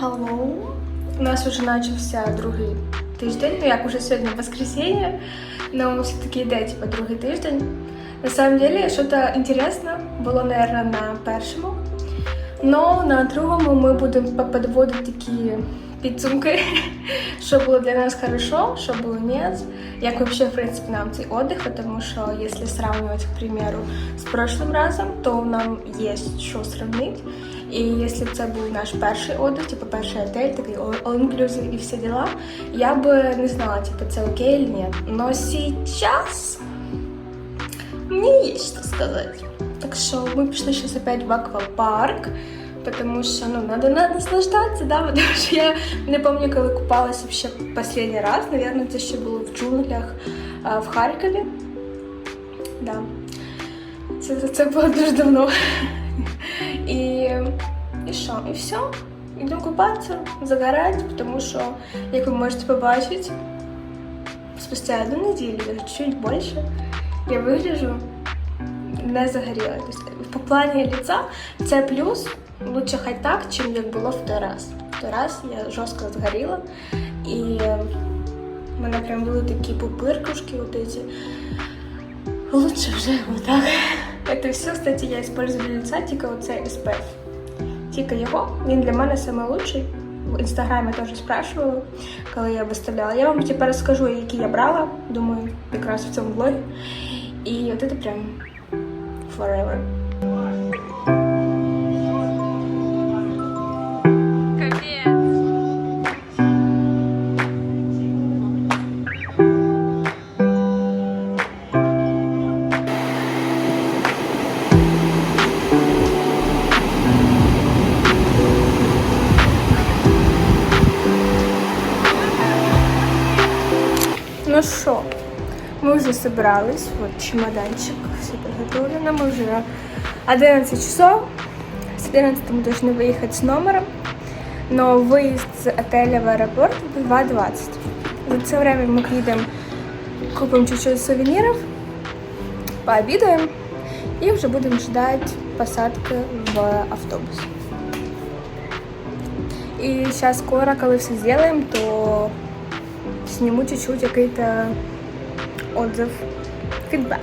Hello. У нас вже почався другий тиждень, ну як уже сьогодні воскресенье, но все-таки йде типа другий тиждень. На самом деле, что-то интересно було, наверное, на першому. Но на другому ми будемо підводити такі підсумки, що було для нас хорошо, що було нет, як вообще, в принципі, нам цей отдых, потому що если сравнивать, к примеру, з прошлым разом, то нам є що сравнити. І якщо б це був наш перший отдых, типу перший отель, такий all-inclusive і всі діла, я би не знала, типу, це окей чи ні. Но сейчас мне есть что сказать. Так что мы пришли сейчас опять в аквапарк, потому что, ну, надо, надо наслаждаться, да, потому что я не помню, коли купалась вообще последний раз, наверное, це ще було в джунглях а, в Харкові. Да. Це, це було дуже давно. І, і що? І все. Йдемо купатися, загорати, тому що, як ви можете побачити, спустя одну неділю, чуть більше, я вигляжу не загоріла. По плані лица це плюс. Лучше хай так, чим як було в той раз. В той раз я жорстко згоріла, і в мене прям були такі пупиркушки. Лучше вже вот так. Это все, кстати, я использую для лица тільки оцей SPF. Тільки його, він для мене найкращий. В інстаграмі теж спрашивала, коли я виставляла. Я вам тепер розкажу, які я брала, думаю, якраз в цьому влогі. І от це прям forever. Ну що, ми вже зібрались, от чемоданчик, все приготовлено, ми вже 11 часов, с 11 мы должны выехать с номером, но выезд с отеля в аэропорт в 2.20. За це время мы підемо, купимо чуть-чуть сувениров, пообедаем и уже будем ждать посадки в автобус. И сейчас скоро, коли все сделаем, то сниму чуть-чуть какой-то отзыв, фидбэк.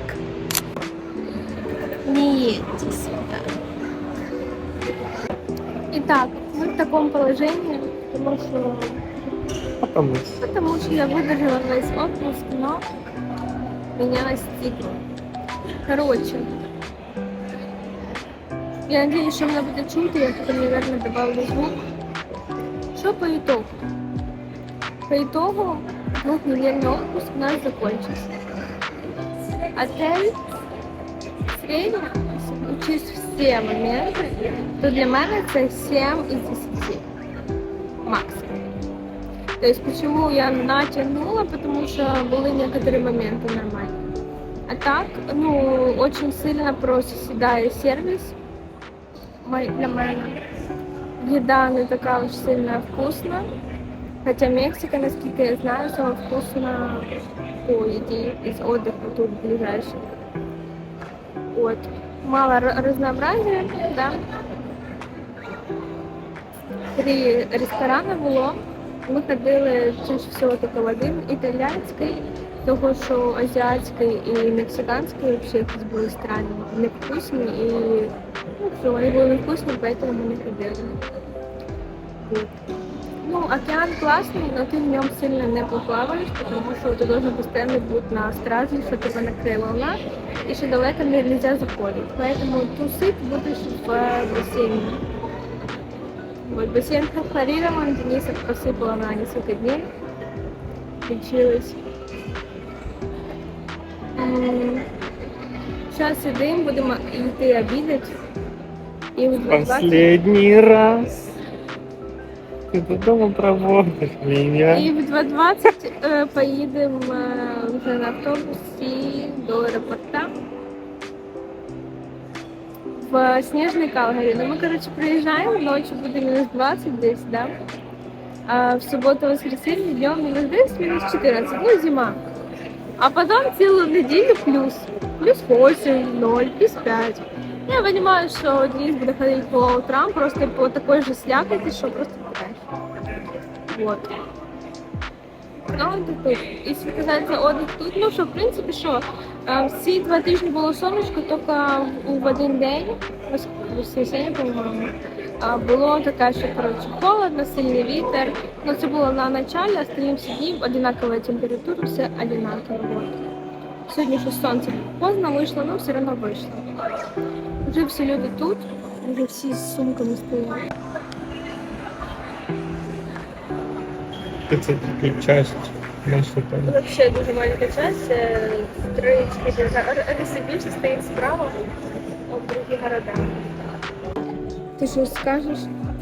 Не едьте сюда. Итак, мы в таком положении, потому что, Потому что. потому что я выдержала весь отпуск, но меня настигло. Короче, я надеюсь, что меня будет чути, я потом, наверное, добавлю звук. Что по итогу? По итогу двухнедельный отпуск у нас закончился. Отель средний, учесть все моменты, то для меня это 7 из 10 максимум. То есть почему я натянула, потому что были некоторые моменты нормальные. А так, ну, очень сильно просто седая сервис мой- для меня. Еда не така уж сильно вкусна. Хотя Мексика, насколько я знаю, самая вкусная по еде из отдыха тут ближайших. Вот. Мало разнообразия, да. Три ресторани було. Ми ходили чаще всього тільки в один італійський, того що азіатський і мексиканський вообще якісь були странні, невкусні і ну, все, вони були невкусні, поэтому ми не ходили. Вот. Ну, океан классный, но ты в нем сильно не поплаваешь, потому что ты должен постоянно быть на страже, что тебя накрыла волна, и что далеко не- нельзя заходить. Поэтому тусить будешь в э, бассейне. Вот, бассейн хлорирован, Дениса посыпала на несколько дней. Лечилась. Сейчас сидим, будемо йти обідати. І в 2.20 Последний раз. Ты додому проводишь меня. І в 2.20 е, поїдемо е, вже на автобусі до аеропорта. В Снежный Калгари. Ну, мы, короче, приезжаем, ночью буде мінус 20 десь, да? А в суботу, воскресенье днем мінус 10, мінус 14. Ну, зима. А потом целую неделю плюс. Плюс 8, 0, плюс 5. Я понимаю, что Денис будет ходить по утрам просто по такой же слякоти, что просто понимаешь. Вот. Ну, отдих тут. Якщо казати отдих тут, ну що, в принципі, що, е, всі два тижні було сонечко, тільки в один день, вос- воскресенье, по-моєму, було таке, що, коротше, холодно, сильний вітер. Ну, це було на началі, а остальні всі дні температура, все одинаково. Вот. Сьогодні що сонце поздно вийшло, але все одно вийшло. Вже всі люди тут, вже всі з сумками стоять. Це тільки часть нашого. Вообще дуже маленька часть. е, Три скажімо так, більше стоїть справа, в другі города. Ти щось скажеш?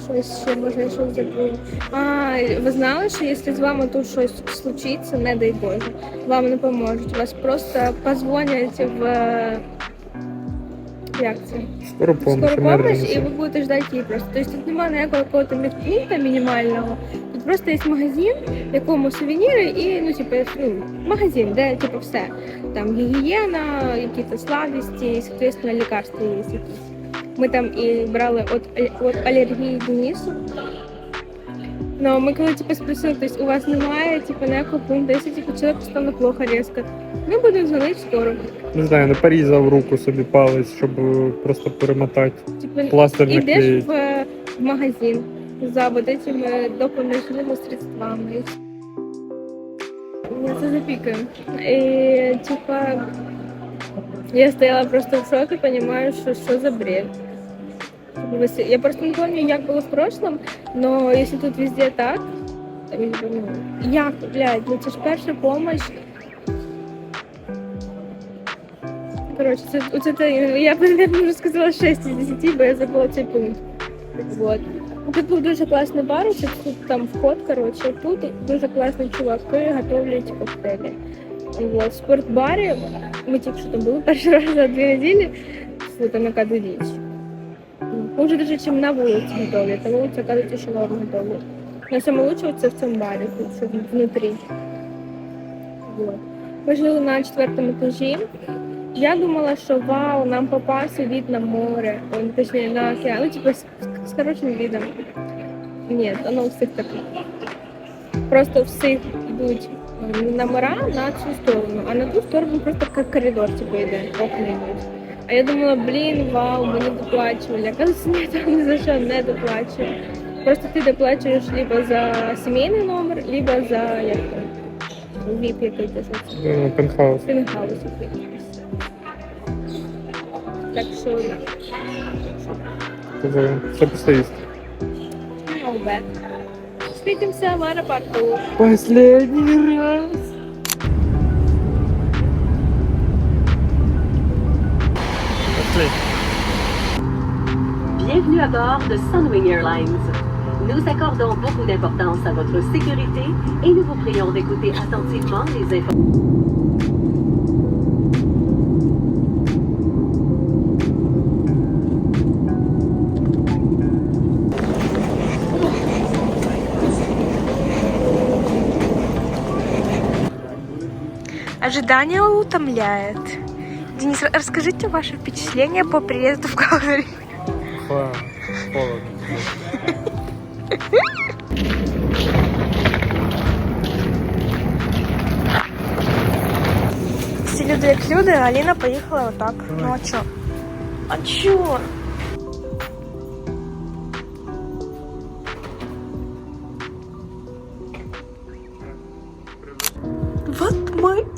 Щось ще може щось забула. А, ви знали, що якщо з вами тут щось случиться, не дай Боже, вам не поможуть. Вас просто позвонять в е, як це? Скоро помощь, скору помощь, і ви будете ждати її просто. Тобто тут немає ніякого якого-то пункту мінімального. Просто є магазин, в якому сувеніри і ну, типу, ну, магазин, де типу все. Там гігієна, якісь сладості, і, соответственно, лікарства є якісь. Ми там і брали от, от алергії Денису. Ну, ми коли типу, спросили, тобто у вас немає типу, ніякого пункту, якщо типу, чоловік стане плохо різко, ми будемо дзвонити в. Не знаю, не порізав руку собі палець, щоб просто перемотати. Типу, Пластир Идешь наклеїть. в, в магазин за вот этими допоміжними средствами. Я це запікаю. І типа я стояла просто в шоке, понимаю, що що за бред. Я просто не помню, як було в прошлом, но если тут везде так, то я як, блядь, ну це ж перша помощь. Коротше, це, те, я б, наверное, вже сказала 6 із 10, бо я забула цей пункт. Вот. Тут був дуже класний бар, це тут там вход, коротше, тут дуже класні чуваки готовлять коктейлі. Вот. В спортбарі, ми тільки що там були перший раз за дві неділі, там яка дивіч. Хуже даже, чим на вулиці готовлять. На вулиці, оказується, що норм готовлять. Но саме лучше це в цьому барі, тут це внутрі. Вот. Ми жили на четвертому етажі. Я думала, що вау, нам попався від на море, точніше на океан, ну, типу, з хорошим видом. Ні, воно у всіх таке. Просто всіх йдуть е, номера на цю сторону, а на ту сторону просто як коридор, типу, йде, окна йдуть. А я думала, блін, вау, мені доплачували. Оказывается, ні, там ні за що не доплачують. Просто ти доплачуєш либо за сімейний номер, либо за як там, VIP який це Ну, пентхаус. пентхаус якийсь. Так що да. Це, це постоїсти. Нове. Встретимся в аеропорту. Последний раз. Пошли. Bienvenue à bord de Sunwing Airlines. Nous accordons beaucoup d'importance à votre sécurité et nous vous prions d'écouter attentivement les informations. Ожидание утомляет. Денис, расскажите ваше впечатление по приезду в Калгари. Ха, Холодно. Всі люди як люди, а Аліна поїхала отак. Ну а чо? А чо?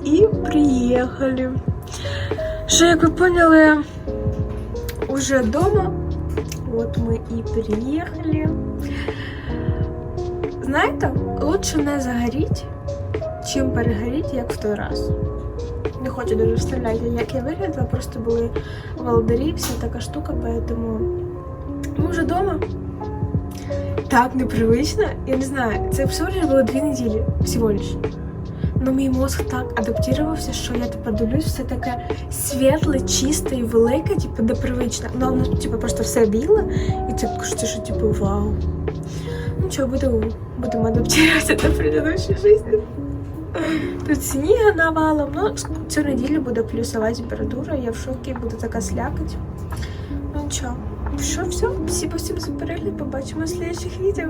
И приехали. Що, як ви поняли, уже дома. Вот мы и приехали. Знаєте, лучше не загоріть, чим перегоріть, як в той раз. Не хочу дуже вставляти, як я виглядала, просто були володарі, вся така штука, поэтому ми вже вдома. Так непривично. Я не знаю, це всього лиш було дві неділі, всього лиш. Но мій мозг так адаптувався, що я тепер дивлюсь, все таке світле, чисте і велике, типу, непривичне. Ну, воно типу, просто все біле, і ти кажеться, що типу вау. Ну що, буду, будемо адаптуватися до предыдущої життя. Тут сніга навалом, ну цю неділю буде плюсова температура, я в шокі, буде така слякоть. Ну нічого. Що, все, всім за перегляд, побачимо в следующих відео.